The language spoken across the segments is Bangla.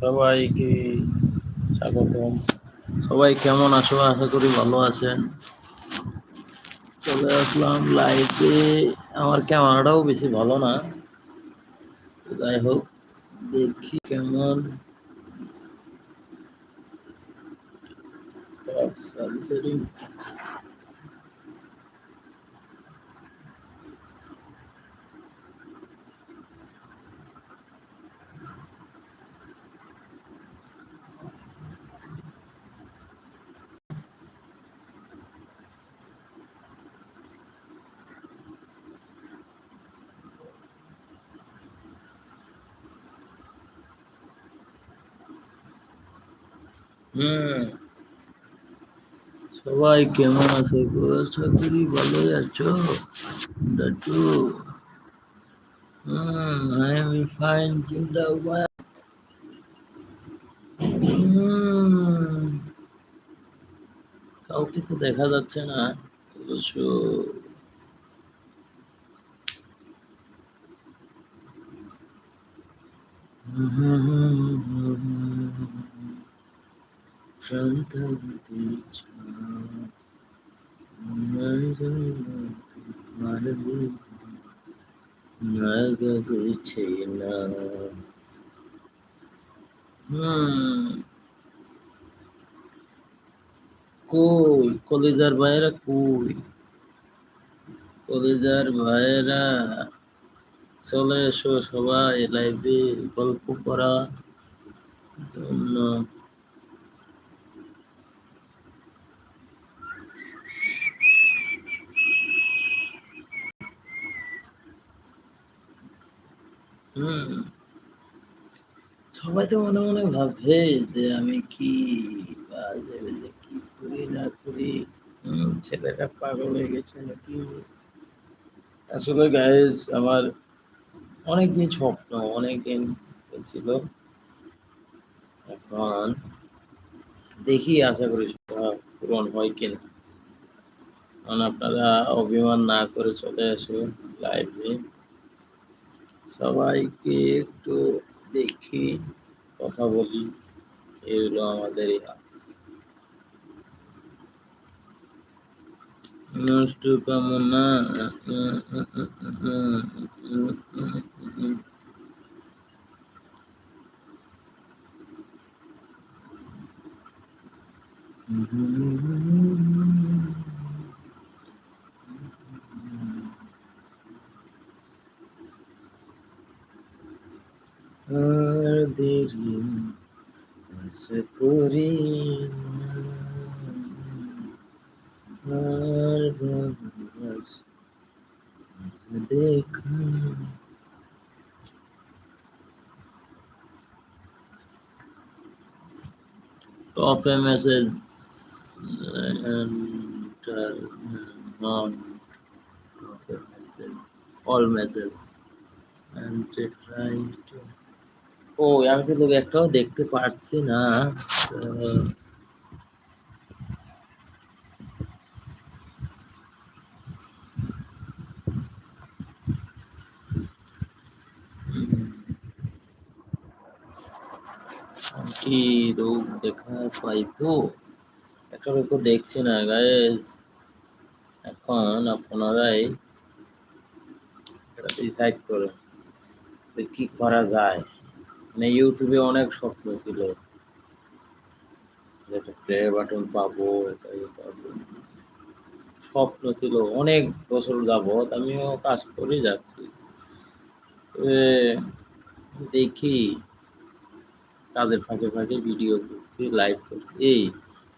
সবাইকে স্বাগতম। সবাই কেমন আছো? আশা করি ভালো আছেন। চলে আসলাম লাইভে আমার ক্যামেরাটাও বেশি ভালো না। যাই হোক, দেখি কেমন। সেটিং হুম। সবাই কেমন আছে? গো আশা ভালোই আছো? দাদু? হুম আই এম ফাইন জিন্দাবাদ। হুম। কাউকে তো দেখা যাচ্ছে না, অবশ্য। শান্তি নাগছে না হুম। কই? কলেজার ভাইয়েরা কই? কলেজার ভাইয়েরা চলে এসো সবাই লাইভে গল্প করা জন্য। হুম। সবাই তো মনে মনে ভাববে যে আমি কি বাজে বাজে কি করি না করি ছেলেটা পাগল হয়ে গেছে নাকি? আসলে গাইজ আমার অনেক দিন স্বপ্ন অনেক দিন ছিল। এখন দেখি, আশা করি পূরণ হয় কিনা। কারণ আপনারা অভিমান না করে চলে আসুন লাইভে সবাইকে একটু দেখি কথা বলি। এগুলো আমাদের নষ্ট কামনা আর দেরি আশা করি আর বাস দেখা top a message and uh, non top a message all messages and try to ও আমি তো লোক একটাও দেখতে পারছি না। কি রোগ দেখা পাইবো? একটা রোগ দেখছি না গাইজ এখন আপনারাই ডিসাইড করুন কি করা যায়। মানে ইউটিউবে অনেক স্বপ্ন ছিল। বাটন ইয়ে পাবো। স্বপ্ন ছিল অনেক বছর যাবৎ আমিও কাজ করে যাচ্ছি। দেখি কাজের ফাঁকে ফাঁকে ভিডিও করছি লাইভ করছি। এই,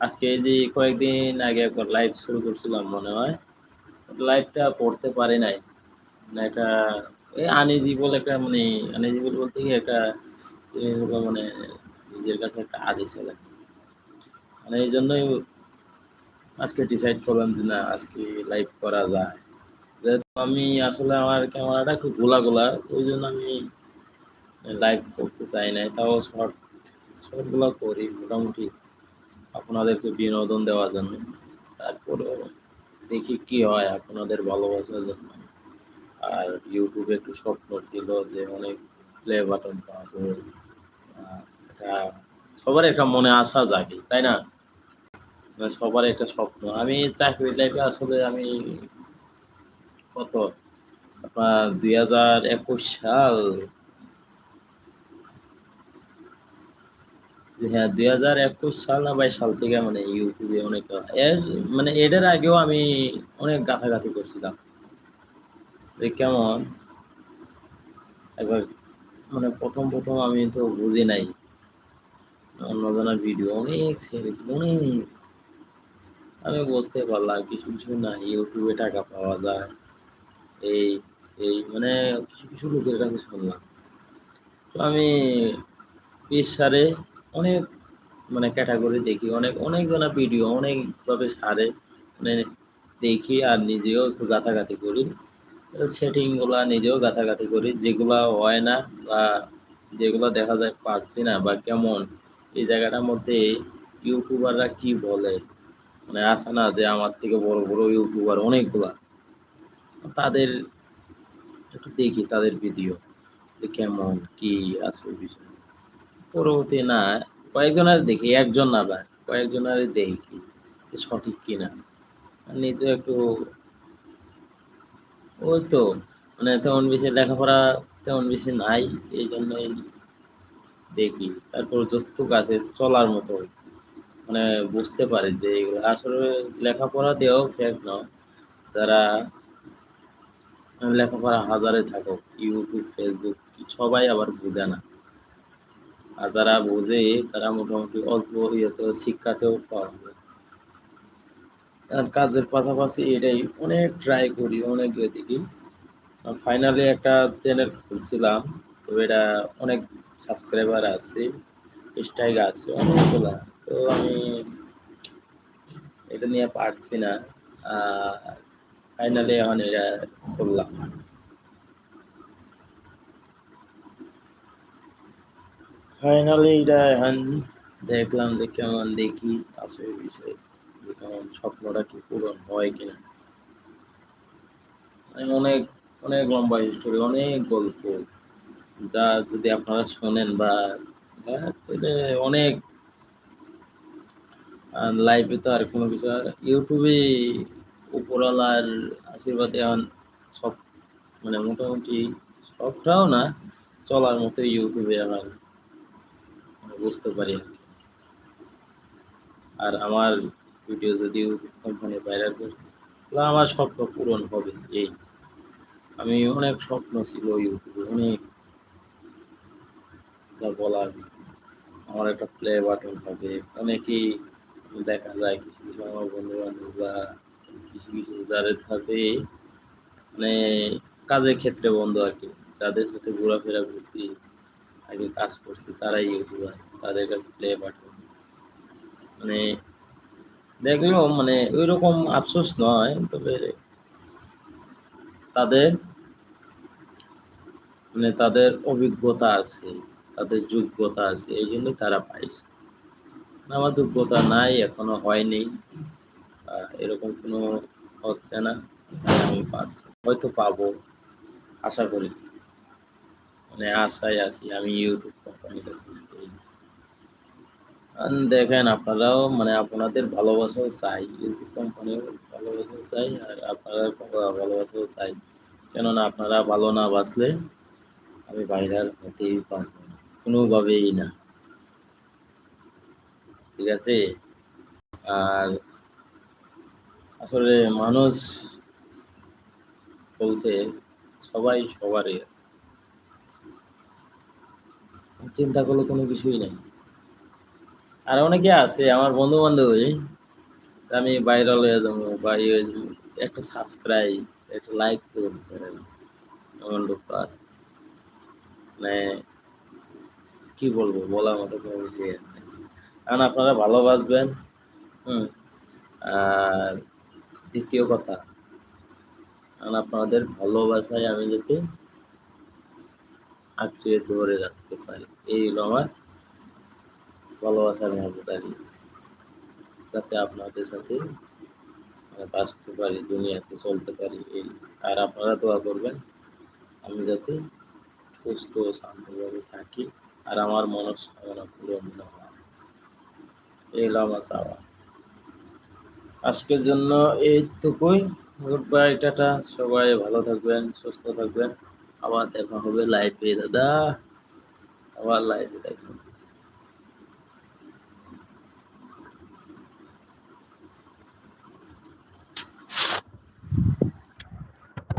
আজকে এই যে কয়েকদিন আগে একবার লাইভ শুরু করছিলাম মনে হয়। লাইভটা পড়তে পারি নাই। এটা এই আনইজি বলে একটা মানে আনইজি বলতে কি একটা মানে নিজের কাছে একটা আদেশ চলে মানে এই জন্যই আজকে ডিসাইড করলাম যে না, আজকে লাইভ করা যায়। যেহেতু আমি আসলে আমার ক্যামেরাটা একটু গোলা গোলা ওই জন্য আমি লাইভ করতে চাই নাই। তাও শর্ট শর্টগুলো করি মোটামুটি আপনাদেরকে বিনোদন দেওয়ার জন্য। তারপরে দেখি কি হয় আপনাদের ভালোবাসার জন্য। আর ইউটিউবে একটু স্বপ্ন ছিল যে অনেক প্লে বাটন পাবো। সবার একটা মনে আশা জাগে, তাই না? মানে সবার একটা স্বপ্ন। আমি চাকরি লাইফে আসলে আমি কত? আপনার দুই হাজার একুশ সাল। হ্যাঁ দুই হাজার একুশ সাল না বাইশ সাল থেকে মানে ইউটিউবে অনেক, এর মানে এটার আগেও আমি অনেক গাথাগাথি করছিলাম। কেমন? একবার মানে প্রথম প্রথম আমি তো বুঝি নাই। অন্যজনের ভিডিও অনেক সেরেছি অনেক। আমি বুঝতে পারলাম কিছু কিছু না ইউটিউবে টাকা পাওয়া যায়। এই এই মানে কিছু কিছু লোকের কাছে শুনলাম। তো আমি বিশ সারে অনেক মানে ক্যাটাগরি দেখি, অনেক অনেক ভিডিও অনেকভাবে সারে। মানে দেখি আর নিজেও একটু গাথাগাথি করি। সেটিংগুলা নিজেও গাথাগাথি করি, যেগুলা হয় না বা যেগুলো দেখা যায় পাচ্ছি না বা কেমন, এই জায়গাটার মধ্যে ইউটিউবাররা কি বলে? মানে আসে না যে আমার থেকে বড় বড় ইউটিউবার অনেকগুলা। তাদের একটু দেখি তাদের ভিডিও, যে কেমন, কি আছে বিষয়। পরবর্তী না, কয়েকজনের দেখি, একজন না বা কয়েকজনের দেখি সঠিক কিনা। নিজে একটু ওই তো মানে তেমন বেশি লেখাপড়া তেমন বেশি নাই এই জন্যই দেখি। তারপর যতটুক আছে, চলার মতো। মানে বুঝতে পারি যে এগুলো আসলে লেখাপড়া দিয়েও ফেক নয় যারা লেখাপড়া হাজারে থাকুক ইউটিউব ফেসবুক সবাই আবার বুঝে না। আর যারা বোঝে, তারা মোটামুটি অল্প ইয়েতে শিক্ষাতেও পাওয়া যায়। আর কাজের পাশাপাশি এটাই অনেক ট্রাই করি, অনেক দেখি। ফাইনালি একটা চ্যানেল খুলছিলাম, তো এটা অনেক সাবস্ক্রাইবার আছে স্ট্রাইক আছে, অনেকগুলা। তো আমি এটা নিয়ে পারছি না ফাইনালি এখন এটা করলাম ফাইনালি এটা এখন দেখলাম যে কেমন দেখি আছে বিষয়। কেমন স্বপ্নটা কি পূরণ হয় কিনা? অনেক অনেক লম্বা হিস্টোরি অনেক গল্প, যা যদি আপনারা শোনেন বা তাহলে অনেক লাইভে তো আর কোনো কিছু আর ইউটিউবে উপরওয়ালার আশীর্বাদে এখন সব মানে মোটামুটি সবটাও না, চলার মতো ইউটিউবে এখন বুঝতে পারি আর আমার ভিডিও যদি কোম্পানি ভাইরাল করে তাহলে আমার স্বপ্ন পূরণ হবে, এই। আমি অনেক স্বপ্ন ছিল ইউটিউবে, অনেক। যা বলার, আমার একটা প্লে বাটন হবে। অনেকেই দেখা যায়, কিছু কিছু আমার বন্ধু বান্ধবরা কিছু কিছু যাদের সাথে মানে কাজের ক্ষেত্রে বন্ধ আর কি, যাদের সাথে ঘোরাফেরা করছি আগে কাজ করছি, তারাই ইউটিউবার, তাদের কাছে প্লে বাটন মানে দেখলেও মানে ওই রকম আফসোস নয়, তবে তাদের মানে তাদের অভিজ্ঞতা আছে, তাদের যোগ্যতা আছে, এই জন্যই তারা পাইছে। আমার যোগ্যতা নাই, এখনও হয়নি এরকম কোনো হচ্ছে না আমি পাচ্ছি। হয়তো পাবো, আশা করি। মানে আশায় আছি, আমি ইউটিউব কোম্পানির কাছে দেখেন, আপনারাও মানে আপনাদের ভালোবাসাও চাই ইউটিউব কোম্পানিও ভালোবাসাও চাই, আর আপনারা ভালোবাসাও চাই, কেননা আপনারা ভালো না বাঁচলে আমি বাইরের হতেই পারব না, কোনোভাবেই না। ঠিক আছে? আর আসলে মানুষ বলতে সবাই সবারই চিন্তা করলে কোনো কিছুই নেই। আর অনেকে আছে, আমার বন্ধু বান্ধব আমি ভাইরাল হয়ে যাব বা ইয়ে একটা সাবস্ক্রাইব একটা লাইক করতে পারেন এমন লোক আছে মানে কি বলব, বলার মতো কোনো কিছু কারণ আপনারা ভালোবাসবেন, হুম, আর দ্বিতীয় কথা, কারণ আপনাদের ভালোবাসায় আমি যাতে আঁকড়িয়ে ধরে রাখতে পারি। এই হলো আমার ভালোবাসার মজুদারি যাতে আপনাদের সাথে বাঁচতে পারি, দুনিয়াতে চলতে পারি, এই আর আপনারা দোয়া করবেন আমি যাতে সুস্থ শান্তভাবে থাকি আর আমার মনস্কামনা পূরণ হয়। এই আমার চাওয়া। আজকের জন্য এইটুকুই। Good bye, tata. সবাই ভালো থাকবেন, সুস্থ থাকবেন। আবার দেখা হবে লাইভে দাদা। আবার লাইভে দেখা